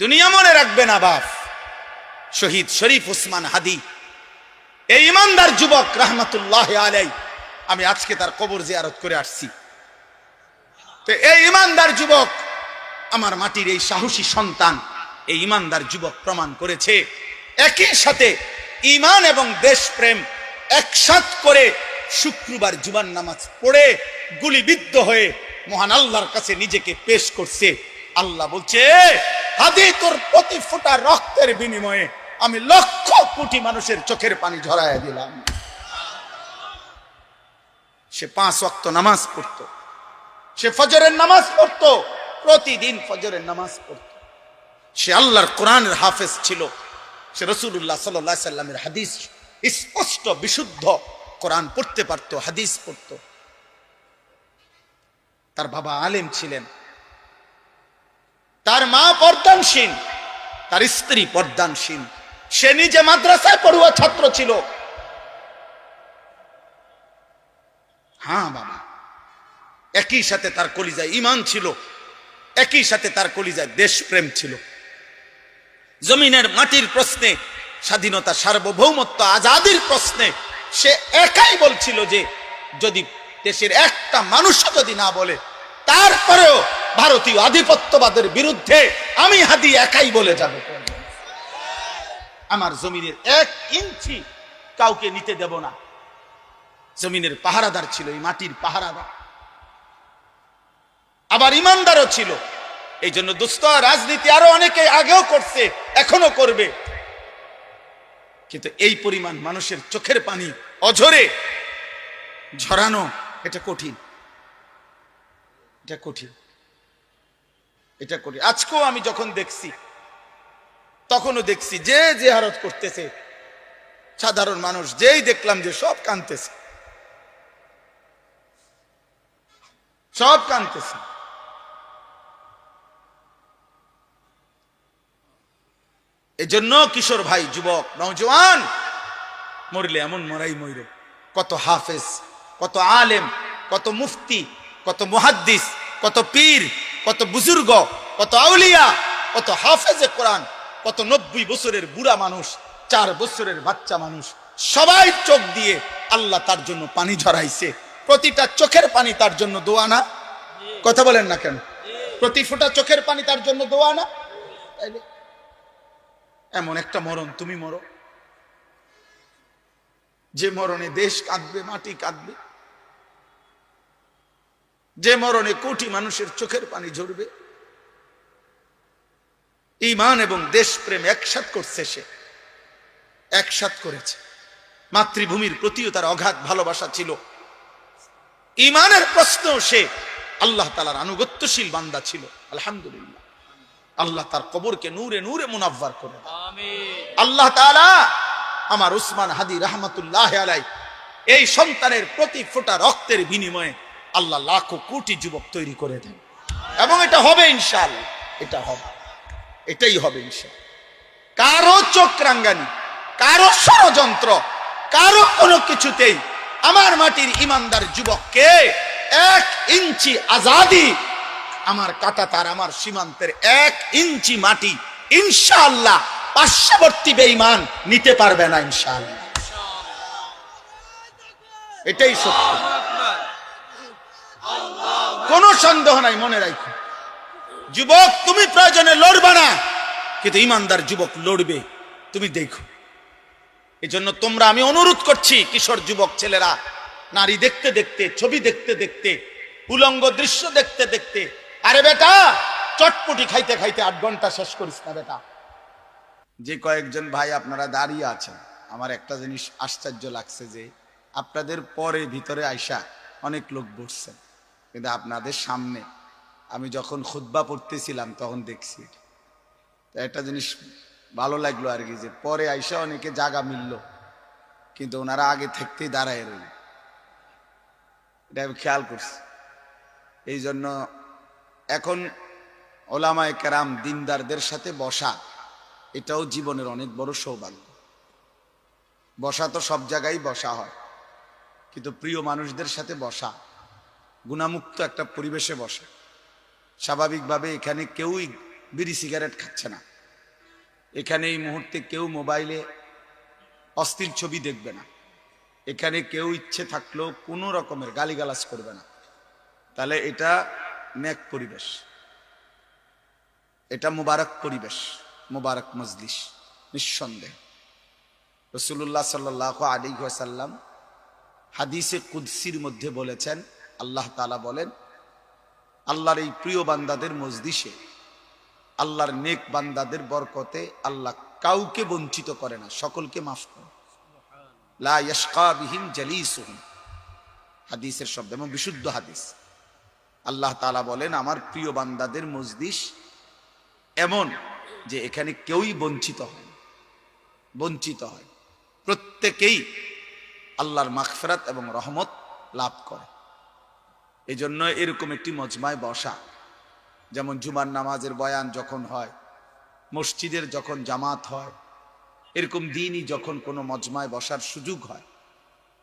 দুনিয়া মনে রাখবে না বাপ। শহীদ শরীফ উসমান হাদি। এই ইমানদার যুবক, রহমতুল্লাহ আলাই আমি আজকে তার কবর জিয়ারত করে আসছি। তো এই ইমানদার যুবক, আমার মাটির এই সাহসী সন্তান, এই ইমানদার যুবক প্রমাণ করেছে। একই সাথে ইমান এবং দেশপ্রেম একসাথ করে শুক্রবার জুবান নামাজ পড়ে গুলিবিদ্ধ হয়ে মহান আল্লাহর কাছে নিজেকে পেশ করছে। আল্লাহ বলছে হাদি তোর প্রতি ফোঁটা রক্তের বিনিময়ে আমি লক্ষ কোটি মানুষের চোখের পানি ঝরাইয়া দিলাম। সে পাঁচ ওয়াক্ত নামাজ পড়তো। সে ফজরের নামাজ পড়তো, প্রতিদিন ফজরের নামাজ পড়তো। সে আল্লাহর কোরআনের হাফেজ ছিল। সে রসুল্লাহ সাল্লাহ সাল্লামের হাদিস স্পষ্ট, বিশুদ্ধ কোরআন পড়তে পারত, হাদিস পড়ত। তার বাবা আলেম ছিলেন। তার মা পর্দানসীন তার স্ত্রী পর্দানসীন সে নিজে মাদ্রাসায় পড়ুয়া ছাত্র ছিল। হ্যাঁ বাবা, একই সাথে তার কলিজায় ইমান ছিল, একই সাথে তার কলিজায় দেশপ্রেম ছিল। জমিনের মাটির প্রশ্নে, স্বাধীনতা সার্বভৌমত্ব আজাদির প্রশ্নে, সে একাই বলছিল যে, যদি দেশের একটা মানুষও যদি না বলে, তারপরেও ভারতীয় আধিপত্যবাদের বিরুদ্ধে আমি হাদি একাই বলে যাব। আমার জমিনের এক ইঞ্চি কাউকে নিতে দেব না। জমিনের পাহারাদার ছিল, এই মাটির পাহারাদার। আবার ইমানদারও ছিল। এই জন্য দুস্থ রাজনীতি আরও অনেকে আগেও করছে, এখনও করবে। কিন্তু এই পরিমাণ মানুষের চোখের পানি অঝরে, ঝরানো, এটা কঠিন। এটা কঠিন। এটা করি। আজকেও আমি যখন দেখছি, তখনও দেখছি যে যে হারত করতেছে, সাধারণ মানুষ যেই দেখলাম যে সব কানতেছে। সব কানতেছে। এজন্য কিশোর ভাই, যুবক নওজওয়ান মরলে এমন মরাই মইর। কত হাফেজ, কত আলেম, কত মুফতি, কত মুহাদ্দিস, কত পীর কত বুজুর্গ, কত আউলিয়া, কত হাফেজে কোরআন, কত নব্বই বছরের বুড়া মানুষ, চার বছরের বাচ্চা মানুষ, সবাই চোখ দিয়ে আল্লাহ তার জন্য পানি ঝরাইছে। প্রতিটা চোখের পানি তার জন্য দোয়া না? কথা বলেন না কেন? প্রতি ফোঁটা চোখের পানি তার জন্য দোয়া না? এমন একটা মরণ, তুমি মরো। যে মরণে দেশ কাঁদবে, মাটি কাঁদবে যে মরণে কোটি মানুষের চোখের পানি ঝরবে। ইমান এবং দেশপ্রেম একসাথ করছে সে। একসাথ করেছে। মাতৃভূমির প্রতিও তার অগাধ ভালোবাসা ছিল। ইমানের প্রশ্ন সে। আল্লাহ তালার আনুগত্যশীল বান্দা ছিল। আলহামদুলিল্লাহ। আল্লাহ তার কবরকে নূরে নূরে মুনাব্বার করে। আল্লাহ তাআলা আমার উসমান হাদি রহমতুল্লাহ আলাই এই সন্তানের প্রতি ফোঁটা রক্তের বিনিময়ে আল্লাহ লাখো কোটি যুবক তৈরি করে দেন। এবং এটা হবে ইনশাল এটা হবে। এটাই হবে ইনশাল কারও চোখ রাঙ্গানি, কারও ষড়যন্ত্র, কারও কোনো কিছুতেই আমার মাটির ইমানদার যুবককে এক ইঞ্চি আজাদি, আমার কাটা তার আমার সীমান্তের এক ইঞ্চি মাটি ইনশাআল্লাহ পার্শ্ববর্তী বেঈমান নিতে পারবে না ইনশাআল্লাহ। এটাই সত্য। কোনো সন্দেহ নাই, মনে রাখো। যুবক, তুমি প্রয়োজনে লড়বে না, কিন্তু ইমানদার যুবক লড়বে, তুমি দেখো। এই জন্য তোমরা আমি অনুরোধ করছি, কিশোর যুবক ছেলেরা, নারী দেখতে দেখতে, ছবি দেখতে দেখতে, উলঙ্গ দৃশ্য দেখতে দেখতে, আরে বেটা, চটপটি খাইতে খাইতে আট ঘণ্টা শেষ করিস না বেটা। যে কয়েকজন ভাই আপনারা দাঁড়িয়ে আছেন, আমার একটা জিনিস আশ্চর্য লাগছে যে, আপনাদের পরে ভিতরে আইসা অনেক লোক বসছেন। কিন্তু আপনাদের সামনে আমি যখন খুদ্া পড়তেছিলাম তখন দেখছি। একটা জিনিস ভালো লাগল আর কি যে পরে আইসা অনেকে জায়গা মিলল, কিন্তু ওনারা আগে থাকতেই দাঁড়ায় রইল। এটা আমি খেয়াল করছি। এই জন্য এখন ওলামায় কেরাম দিনদারদের সাথে বসা, এটাও জীবনের অনেক বড় সৌভাগ্য। বসা তো সব জায়গায় বসা হয়, কিন্তু প্রিয় মানুষদের সাথে বসা গুণামুক্ত একটা পরিবেশে বসে। স্বাভাবিকভাবে এখানে কেউই বিড়ি সিগারেট খাচ্ছে না। এখানে এই মুহূর্তে কেউ মোবাইলে অস্থির ছবি দেখবে না। এখানে কেউ ইচ্ছে থাকলেও কোনো রকমের গালিগালাজ করবে না। তাহলে এটা ন্যাক পরিবেশ। এটা মুবারক পরিবেশ, মুবারক মজলিস, নিঃসন্দেহ। রসুল্লাহ সাল্লাহ আলী সাল্লাম হাদিসে কুদ্সির মধ্যে বলেছেন আল্লাহ তালা বলেন, আল্লাহর এই প্রিয় বান্দাদের মজলিসে, আল্লাহর নেক বান্দাদের বরকতে আল্লাহ কাউকে বঞ্চিত করে না, সকলকে মাফ করে। হাদিসের শব্দ এবং বিশুদ্ধ হাদিস। আল্লাহ তাআলা বলেন, আমার প্রিয় বান্দাদের মজলিস এমন যে এখানে কেউই বঞ্চিত হয় বঞ্চিত হয়। প্রত্যেকেই আল্লাহর মাগফিরাত এবং রহমত লাভ করে। এই জন্য এরকম একটি মজমায় বসা। যেমন জুমার নামাজের বয়ান যখন হয়, মসজিদের যখন জামাত হয়, এরকম দিনই যখন কোনো মজমায় বসার সুযোগ হয়।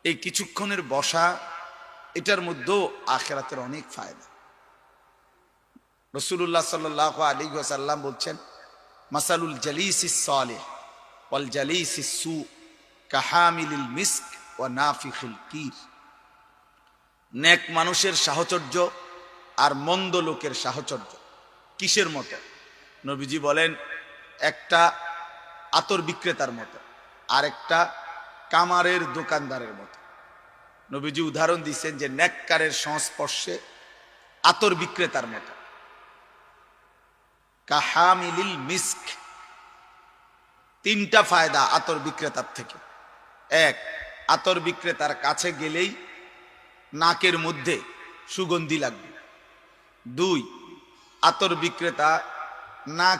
এই কিছুক্ষণের বসা, এটার মধ্যেও আখেরাতের অনেক ফায়দা। রসুল্লাহ সাল্লাহ আলী সাল্লাম বলছেন, মাসালুল জালিসিস সালেহ, ওয়াল জালিসিস সু, কাহামিলিল মিস্ক ও নাফিকুল কির। নেক মানুষের সাহচর্য আর মন্দ লোকের সাহচর্য। কিসের মতো? নবীজি বলেন, একটা আতর বিক্রেতার মতো, আর একটা কামারের দোকানদারের মতো। নবীজি উদাহরণ দিচ্ছেন যে নেককারের সংস্পর্শে আতর বিক্রেতার মতো। কাহামিলিল মিস্ক, তিনটা ফায়দা আতর বিক্রেতার থেকে। এক, আতর বিক্রেতার কাছে গেলেই নাকের মধ্যে সুগন্ধি লাগবে। দুই আতর বিক্রেতা না